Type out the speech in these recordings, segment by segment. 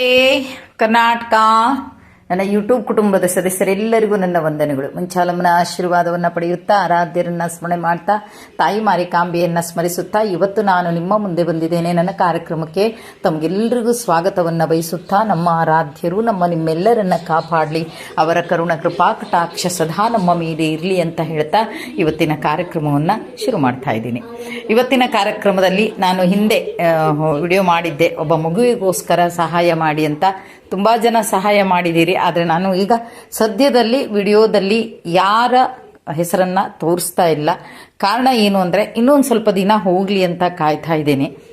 ಏ ಕರ್ನಾಟಕ ನನ್ನ ಯೂಟ್ಯೂಬ್ ಕುಟುಂಬದ ಸದಸ್ಯರೆಲ್ಲರಿಗೂ ನನ್ನ ವಂದನೆಗಳು. ಮುಂಚಾಲಮ್ಮನ ಆಶೀರ್ವಾದವನ್ನು ಪಡೆಯುತ್ತಾ, ಆರಾಧ್ಯರನ್ನ ಸ್ಮರಣೆ ಮಾಡ್ತಾ, ತಾಯಿ ಮಾರಿಕಾಂಬೆಯನ್ನು ಸ್ಮರಿಸುತ್ತಾ, ಇವತ್ತು ನಾನು ನಿಮ್ಮ ಮುಂದೆ ಬಂದಿದ್ದೇನೆ ನನ್ನ ಕಾರ್ಯಕ್ರಮಕ್ಕೆ. ತಮಗೆಲ್ಲರಿಗೂ ಸ್ವಾಗತವನ್ನು ಬಯಸುತ್ತಾ, ನಮ್ಮ ಆರಾಧ್ಯರು, ನಮ್ಮ ನಿಮ್ಮೆಲ್ಲರನ್ನ ಕಾಪಾಡಲಿ. ಅವರ ಕರುಣ ಕೃಪಾ, ಕಟಾಕ್ಷ ಸದಾ ನಮ್ಮ ಮೇಲೆ ಇರಲಿ ಅಂತ ಹೇಳ್ತಾ ಇವತ್ತಿನ ಕಾರ್ಯಕ್ರಮವನ್ನು ಶುರು ಮಾಡ್ತಾ ಇದ್ದೀನಿ. ಇವತ್ತಿನ ಕಾರ್ಯಕ್ರಮದಲ್ಲಿ ನಾನು ಹಿಂದೆ ವಿಡಿಯೋ ಮಾಡಿದ್ದೆ. ಒಬ್ಬ ಮಗುವಿಗೋಸ್ಕರ ಸಹಾಯ ಮಾಡಿ ಅಂತ. ತುಂಬ ಜನ ಸಹಾಯ ಮಾಡಿದ್ದೀರಿ. ಆದರೆ ನಾನು ಈಗ ಸದ್ಯದಲ್ಲಿ ವಿಡಿಯೋದಲ್ಲಿ ಯಾರ ಹೆಸರನ್ನು ತೋರಿಸ್ತಾ ಇಲ್ಲ. ಕಾರಣ ಏನು ಅಂದರೆ ಇನ್ನೊಂದು ಸ್ವಲ್ಪ ದಿನ ಹೋಗಲಿ ಅಂತ ಕಾಯ್ತಾ ಇದ್ದೇನೆ.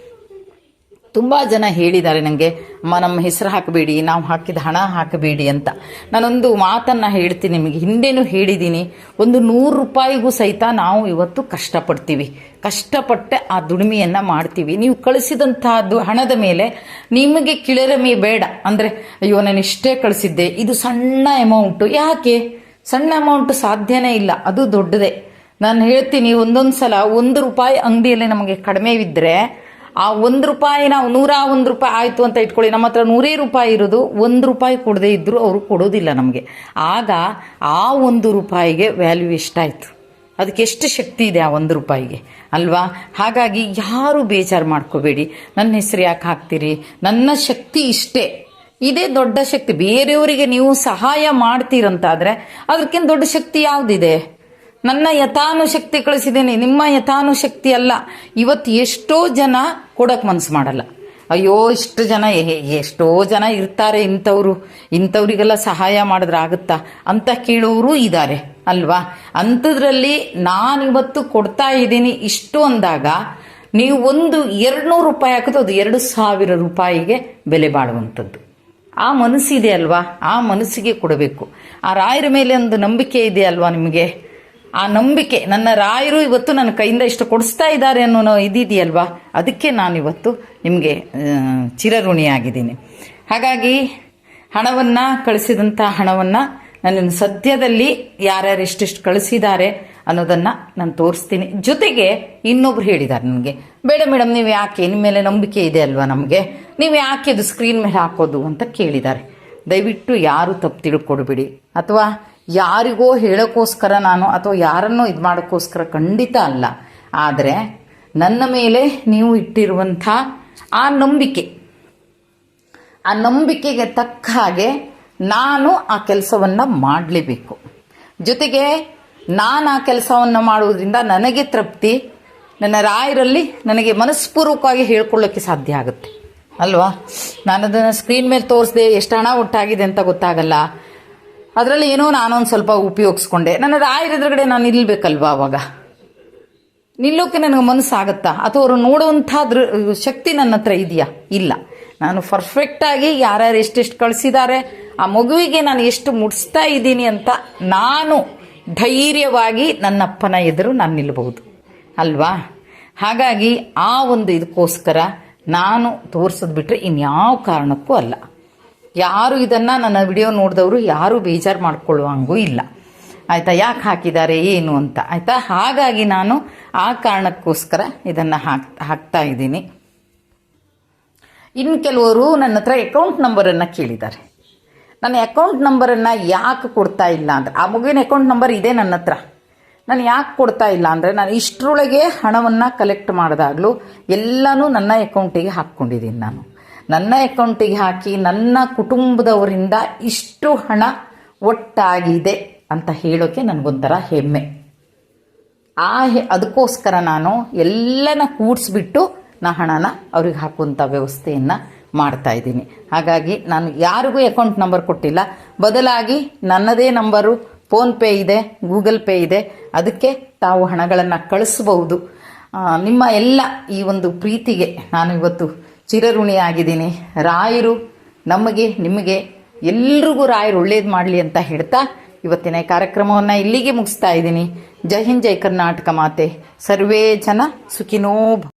ತುಂಬ ಜನ ಹೇಳಿದ್ದಾರೆ ನನಗೆ ಅಮ್ಮ, ನಮ್ಮ ಹೆಸರು ಹಾಕಬೇಡಿ, ನಾವು ಹಾಕಿದ ಹಣ ಹಾಕಬೇಡಿ ಅಂತ. ನಾನೊಂದು ಮಾತನ್ನು ಹೇಳ್ತೀನಿ ನಿಮಗೆ, ಹಿಂದೇನು ಹೇಳಿದ್ದೀನಿ, ಒಂದು ನೂರು ರೂಪಾಯಿಗೂ ಸಹಿತ ನಾವು ಇವತ್ತು ಕಷ್ಟಪಡ್ತೀವಿ. ಕಷ್ಟಪಟ್ಟೆ ಆ ದುಡಿಮೆಯನ್ನು ಮಾಡ್ತೀವಿ. ನೀವು ಕಳಿಸಿದಂತಹ ಹಣದ ಮೇಲೆ ನಿಮಗೆ ಕಿಳರಮಿ ಬೇಡ. ಅಂದರೆ, ಅಯ್ಯೋ, ನಾನು ಇಷ್ಟೇ ಕಳಿಸಿದ್ದೆ, ಇದು ಸಣ್ಣ ಅಮೌಂಟು ಯಾಕೆ? ಸಣ್ಣ ಅಮೌಂಟ್ ಸಾಧ್ಯನೇ ಇಲ್ಲ, ಅದು ದೊಡ್ಡದೇ. ನಾನು ಹೇಳ್ತೀನಿ ಒಂದೊಂದು ಸಲ ಒಂದು ರೂಪಾಯಿ ಅಂಗಡಿಯಲ್ಲಿ ನಮಗೆ ಕಡಿಮೆ ಆ ಒಂದು ರೂಪಾಯಿ ನಾವು ನೂರ ಒಂದು ರೂಪಾಯಿ ಆಯಿತು ಅಂತ ಇಟ್ಕೊಳ್ಳಿ. ನಮ್ಮ ಹತ್ರ ನೂರೇ ರೂಪಾಯಿ ಇರೋದು, ಒಂದು ರೂಪಾಯಿ ಕೊಡದೇ ಇದ್ದರೂ ಅವರು ಕೊಡೋದಿಲ್ಲ ನಮಗೆ. ಆಗ ಆ ಒಂದು ರೂಪಾಯಿಗೆ ವ್ಯಾಲ್ಯೂ ಎಷ್ಟಾಯಿತು? ಅದಕ್ಕೆ ಎಷ್ಟು ಶಕ್ತಿ ಇದೆ ಆ ಒಂದು ರೂಪಾಯಿಗೆ? ಅಲ್ವಾ? ಹಾಗಾಗಿ ಯಾರು ಬೇಜಾರು ಮಾಡ್ಕೋಬೇಡಿ. ನನ್ನ ಹೆಸರು ಯಾಕೆ ಹಾಕ್ತೀರಿ? ನನ್ನ ಶಕ್ತಿ ಇಷ್ಟೇ. ಇದೇ ದೊಡ್ಡ ಶಕ್ತಿ. ಬೇರೆಯವರಿಗೆ ನೀವು ಸಹಾಯ ಮಾಡ್ತೀರಂತಾದರೆ ಅದಕ್ಕಿಂತ ದೊಡ್ಡ ಶಕ್ತಿ ಯಾವುದಿದೆ? ನನ್ನ ಯಥಾನುಶಕ್ತಿ ಕಳಿಸಿದ್ದೀನಿ. ನಿಮ್ಮ ಯಥಾನುಶಕ್ತಿ ಅಲ್ಲ. ಇವತ್ತು ಎಷ್ಟೋ ಜನ ಕೊಡಕ್ ಮನಸ್ಸು ಮಾಡಲ್ಲ. ಅಯ್ಯೋ, ಇಷ್ಟು ಜನ ಎಷ್ಟೋ ಜನ ಇರ್ತಾರೆ ಇಂಥವ್ರು. ಇಂಥವ್ರಿಗೆಲ್ಲ ಸಹಾಯ ಮಾಡಿದ್ರೆ ಆಗುತ್ತಾ? ಅಂತ ಕೇಳೋರು ಇದ್ದಾರೆ, ಅಲ್ವಾ? ಅಂಥದ್ರಲ್ಲಿ ನಾನಿವತ್ತು ಕೊಡ್ತಾ ಇದ್ದೀನಿ ಇಷ್ಟು ಅಂದಾಗ, ನೀವು ಒಂದು ಎರಡ್ನೂರು ರೂಪಾಯಿ ಹಾಕಿದ್ರೆ ಅದು ಎರಡು ಸಾವಿರ ರೂಪಾಯಿಗೆ ಬೆಲೆ ಬಾಳುವಂಥದ್ದು. ಆ ಮನಸ್ಸಿದೆ ಅಲ್ವಾ? ಆ ಮನಸ್ಸಿಗೆ ಕೊಡಬೇಕು. ಆ ರಾಯರ ಮೇಲೆ ಒಂದು ನಂಬಿಕೆ ಇದೆ ಅಲ್ವಾ ನಿಮಗೆ? ಆ ನಂಬಿಕೆ, ನನ್ನ ರಾಯರು ಇವತ್ತು ನನ್ನ ಕೈಯಿಂದ ಇಷ್ಟು ಕೊಡಿಸ್ತಾ ಇದ್ದಾರೆ ಅನ್ನೋ ಇದಿದೆಯಲ್ವಾ? ಅದಕ್ಕೆ ನಾನು ಇವತ್ತು ನಿಮಗೆ ಚಿರಋಣಿಯಾಗಿದ್ದೀನಿ. ಹಾಗಾಗಿ ಹಣವನ್ನು ಕಳಿಸಿದಂಥ ಹಣವನ್ನು ನನ್ನ ಸದ್ಯದಲ್ಲಿ ಯಾರ್ಯಾರು ಎಷ್ಟೆಷ್ಟು ಕಳಿಸಿದ್ದಾರೆ ಅನ್ನೋದನ್ನು ನಾನು ತೋರಿಸ್ತೀನಿ. ಜೊತೆಗೆ ಇನ್ನೊಬ್ರು ಹೇಳಿದ್ದಾರೆ ನನಗೆ, ಬೇಡ ಮೇಡಮ್ ನೀವು ಯಾಕೆ? ನಿಮ್ಮ ಮೇಲೆ ನಂಬಿಕೆ ಇದೆ ಅಲ್ವಾ ನಮಗೆ? ನೀವು ಯಾಕೆ ಅದು ಸ್ಕ್ರೀನ್ ಮೇಲೆ ಹಾಕೋದು? ಅಂತ ಕೇಳಿದ್ದಾರೆ. ದಯವಿಟ್ಟು ಯಾರು ತಪ್ಪು ತಿಳ್ಕೊಡ್ಬೇಡಿ. ಅಥವಾ ಯಾರಿಗೋ ಹೇಳೋಕ್ಕೋಸ್ಕರ ನಾನು ಅಥವಾ ಯಾರನ್ನೋ ಇದು ಮಾಡೋಕ್ಕೋಸ್ಕರ ಖಂಡಿತ ಅಲ್ಲ. ಆದರೆ ನನ್ನ ಮೇಲೆ ನೀವು ಇಟ್ಟಿರುವಂಥ ಆ ನಂಬಿಕೆ, ಆ ನಂಬಿಕೆಗೆ ತಕ್ಕ ಹಾಗೆ ನಾನು ಆ ಕೆಲಸವನ್ನು ಮಾಡಲೇಬೇಕು. ಜೊತೆಗೆ ನಾನು ಆ ಕೆಲಸವನ್ನು ಮಾಡುವುದರಿಂದ ನನಗೆ ತೃಪ್ತಿ, ನನ್ನ ರಾಯರಲ್ಲಿ ನನಗೆ ಮನಸ್ಪೂರ್ವಕವಾಗಿ ಹೇಳ್ಕೊಳ್ಳೋಕ್ಕೆ ಸಾಧ್ಯ ಆಗುತ್ತೆ. ಅಲ್ವಾ? ನಾನು ಅದನ್ನು ಸ್ಕ್ರೀನ್ ಮೇಲೆ ತೋರಿಸ್ದೆ ಎಷ್ಟು ಹಣ ಒಟ್ಟಾಗಿದೆ ಅಂತ ಗೊತ್ತಾಗಲ್ಲ. ಅದರಲ್ಲಿ ಏನೋ ನಾನೊಂದು ಸ್ವಲ್ಪ ಉಪಯೋಗಿಸ್ಕೊಂಡೆ. ನನ್ನ ರಾಯರ ಎದುರುಗಡೆ ನಾನು ನಿಲ್ಲಬೇಕಲ್ವಾ ಅವಾಗ? ನಿಲ್ಲೋಕೆ ನನಗೆ ಮನಸ್ಸಾಗತ್ತಾ ಅಥವಾ ಅವರು ನೋಡುವಂಥ ದೃ, ಶಕ್ತಿ ನನ್ನ ಹತ್ರ ಇದೆಯಾ? ಇಲ್ಲ. ನಾನು ಪರ್ಫೆಕ್ಟಾಗಿ ಯಾರ್ಯಾರು ಎಷ್ಟೆಷ್ಟು ಕಳಿಸಿದ್ದಾರೆ ಆ ಮಗುವಿಗೆ ನಾನು ಎಷ್ಟು ಮುಡಿಸ್ತಾ ಇದ್ದೀನಿ ಅಂತ ನಾನು ಧೈರ್ಯವಾಗಿ ನನ್ನಪ್ಪನ ಎದುರು ನಾನು ನಿಲ್ಲಬಹುದು ಅಲ್ವಾ? ಹಾಗಾಗಿ ಆ ಒಂದು ಇದಕ್ಕೋಸ್ಕರ ನಾನು ತೋರಿಸೋದು ಬಿಟ್ಟರೆ ಇನ್ಯಾವ ಕಾರಣಕ್ಕೂ ಅಲ್ಲ. ಯಾರು ಇದನ್ನು ನನ್ನ ವಿಡಿಯೋ ನೋಡಿದವರು ಯಾರು ಬೇಜಾರು ಮಾಡ್ಕೊಳ್ಳುವಂಗೂ ಇಲ್ಲ. ಆಯಿತಾ? ಯಾಕೆ ಹಾಕಿದ್ದಾರೆ, ಏನು ಅಂತ. ಆಯಿತಾ? ಹಾಗಾಗಿ ನಾನು ಆ ಕಾರಣಕ್ಕೋಸ್ಕರ ಇದನ್ನು ಹಾಕ್, ಹಾಕ್ತಾ ಇದ್ದೀನಿ. ಇನ್ನು ಕೆಲವರು ನನ್ನ ಹತ್ರ ಅಕೌಂಟ್ ನಂಬರನ್ನು ಕೇಳಿದ್ದಾರೆ. ನನ್ನ ಅಕೌಂಟ್ ನಂಬರನ್ನು ಯಾಕೆ ಕೊಡ್ತಾ ಇಲ್ಲ ಅಂದರೆ, ಆ ಮಗುವಿನ ಅಕೌಂಟ್ ನಂಬರ್ ಇದೆ ನನ್ನ ಹತ್ರ. ನಾನು ಯಾಕೆ ಕೊಡ್ತಾ ಇಲ್ಲ ಅಂದರೆ, ನಾನು ಇಷ್ಟರೊಳಗೆ ಹಣವನ್ನು ಕಲೆಕ್ಟ್ ಮಾಡಿದಾಗಲೂ ಎಲ್ಲನೂ ನನ್ನ ಅಕೌಂಟಿಗೆ ಹಾಕ್ಕೊಂಡಿದ್ದೀನಿ ನಾನು. ನನ್ನ ಅಕೌಂಟಿಗೆ ಹಾಕಿ ನನ್ನ ಕುಟುಂಬದವರಿಂದ ಇಷ್ಟು ಹಣ ಒಟ್ಟಾಗಿದೆ ಅಂತ ಹೇಳೋಕೆ ನನಗೊಂಥರ ಹೆಮ್ಮೆ. ಆ ಅದಕ್ಕೋಸ್ಕರ ನಾನು ಎಲ್ಲನ ಕೂಡಿಸ್ಬಿಟ್ಟು ನಾ ಹಣನ ಅವ್ರಿಗೆ ಹಾಕುವಂಥ ವ್ಯವಸ್ಥೆಯನ್ನು ಮಾಡ್ತಾ ಇದ್ದೀನಿ. ಹಾಗಾಗಿ ನಾನು ಯಾರಿಗೂ ಅಕೌಂಟ್ ನಂಬರ್ ಕೊಟ್ಟಿಲ್ಲ. ಬದಲಾಗಿ ನನ್ನದೇ ನಂಬರು ಫೋನ್ಪೇ ಇದೆ, ಗೂಗಲ್ ಪೇ ಇದೆ, ಅದಕ್ಕೆ ತಾವು ಹಣಗಳನ್ನು ಕಳಿಸಬಹುದು. ನಿಮ್ಮ ಎಲ್ಲ ಈ ಒಂದು ಪ್ರೀತಿಗೆ ನಾನು ಇವತ್ತು ಚಿರಋಣಿಯಾಗಿದ್ದೀನಿ. ರಾಯರು ನಮಗೆ, ನಿಮಗೆ ಎಲ್ರಿಗೂ ರಾಯರು ಒಳ್ಳೇದು ಮಾಡಲಿ ಅಂತ ಹೇಳ್ತಾ ಇವತ್ತಿನ ಕಾರ್ಯಕ್ರಮವನ್ನು ಇಲ್ಲಿಗೆ ಮುಗಿಸ್ತಾ ಇದ್ದೀನಿ. ಜೈ ಹಿಂದ್, ಜೈ ಕರ್ನಾಟಕ ಮಾತೆ. ಸರ್ವೇ ಜನ ಸುಖಿನೋ